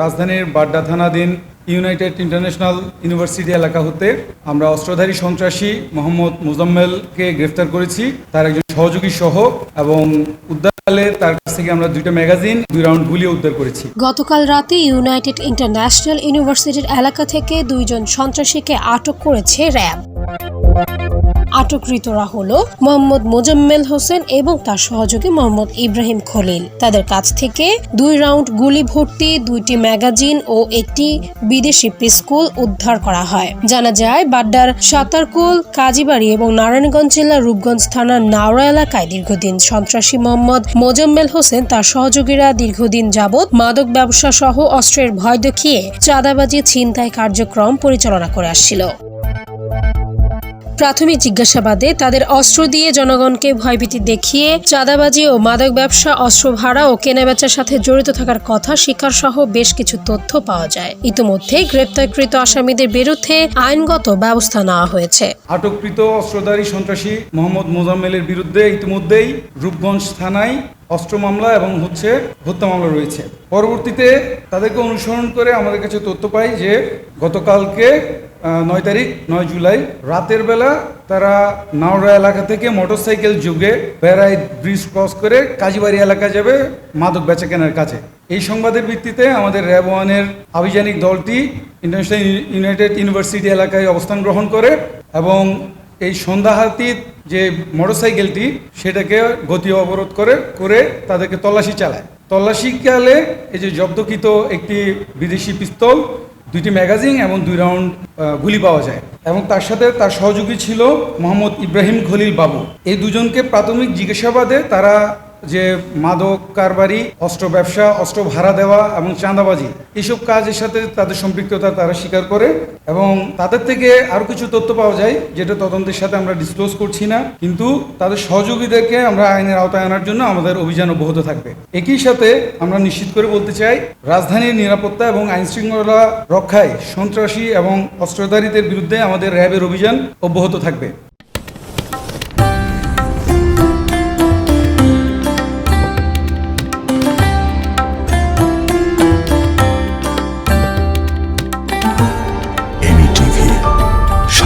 রাজধানীর বাড্ডা থানাধীন United international university এলাকা হতে আমরা অস্ত্রধারী সন্ত্রাসী মোহাম্মদ মুজাম্মেলকে গ্রেফতার করেছি। তার একজন সহযোগী সহ এবং উদ্ধারকালে তার কাছ থেকে আমরা দুইটা ম্যাগাজিন, দুই রাউন্ড গুলিও উদ্ধার করেছি। গতকাল রাতে ইউনাইটেড ইন্টারন্যাশনাল ইউনিভার্সিটির এলাকা থেকে দুইজন সন্ত্রাসীকে আটক করেছে র্যাব। আটককৃতরা হল মোহাম্মদ মোজাম্মেল হোসেন এবং তার সহযোগী মোহাম্মদ ইব্রাহিম খলিল। তাদের কাছ থেকে দুই রাউন্ড গুলি ভর্তি, দুইটি ম্যাগাজিন ও একটি বিদেশি পিস্কুল উদ্ধার করা হয়। জানা যায়, বাড্ডার সাতারকুল, কাজীবাড়ি এবং নারায়ণগঞ্জ জেলার রূপগঞ্জ থানার নাওড়া এলাকায় দীর্ঘদিন সন্ত্রাসী মোহাম্মদ মোজাম্মেল হোসেন, তার সহযোগীরা দীর্ঘদিন যাবৎ মাদক ব্যবসা সহ অস্ত্রের ভয় দেখিয়ে চাঁদাবাজি, ছিনতাই কার্যক্রম পরিচালনা করে আসছিল। প্রাথমিক জিজ্ঞাসাবাদে তাদের অস্ত্র দিয়ে জনগণকে ভয়ভীতি দেখিয়ে চাঁদাবাজি ও মাদক ব্যবসা, অস্ত্র ভাড়া ও কেনাবেচার সাথে জড়িত থাকার কথা স্বীকার সহ বেশ কিছু তথ্য পাওয়া যায়। ইতিমধ্যে গ্রেপ্তারকৃত আসামিদের বিরুদ্ধে আইনগত ব্যবস্থা নেওয়া হয়েছে। আটককৃত অস্ত্রধারী সন্ত্রাসী মোহাম্মদ মোজাম্মেলের বিরুদ্ধে ইতিমধ্যেই রূপগঞ্জ থানায় অস্ত্র মামলা এবং হচ্ছে হত্যা মামলা রয়েছে। পরবর্তীতে তাদেরকে অনুসরণ করে আমাদের কাছে তথ্য পাই যে গতকালকে নয় তারিখ, নয় জুলাই। রাতের বেলা তারা নাওড়া এলাকা থেকে মোটরসাইকেল যুগে বেড়াই ব্রিজ ক্রস করে কাজীবাড়ি এলাকা যাবে মাদক বেচা কেনার কাছে। এই সংবাদের ভিত্তিতে আমাদের র্যাব ওয়ানের আভিযানিক দলটি ইন্টারন্যাশনাল ইউনাইটেড ইউনিভার্সিটি এলাকায় অবস্থান গ্রহণ করে এবং এই সন্ধ্যাহাতির যে মোটরসাইকেলটি, সেটাকে গতি অবরোধ করে করে তাদেরকে তল্লাশি চালায়। তল্লাশিকালে এই যে জব্দকৃত একটি বিদেশি পিস্তল দুইটি ম্যাগাজিন এবং দুই রাউন্ড গুলি পাওয়া যায়। এবং তার সাথে তার সহযোগী ছিল মোহাম্মদ ইব্রাহিম খলিল বাবু। এই দুজনকে প্রাথমিক জিজ্ঞাসাবাদে তারা যে মাদক কারবারি, অস্ত্র ব্যবসা, অস্ত্র ভাড়া দেওয়া এবং চাঁদাবাজি এইসব কাজের সাথে তাদের সম্পৃক্ততা তারা স্বীকার করে এবং তাদের থেকে আরও কিছু তথ্য পাওয়া যায় যেটা তদন্তের সাথে আমরা ডিসক্লোজ করছি না। কিন্তু তাদের সহযোগীদেরকে আমরা আইনের আওতায় আনার জন্য আমাদের অভিযান অব্যাহত থাকবে। একই সাথে আমরা নিশ্চিত করে বলতে চাই, রাজধানীর নিরাপত্তা এবং আইন শৃঙ্খলা রক্ষায় সন্ত্রাসী এবং অস্ত্রধারীদের বিরুদ্ধে আমাদের র্যাবের অভিযান অব্যাহত থাকবে।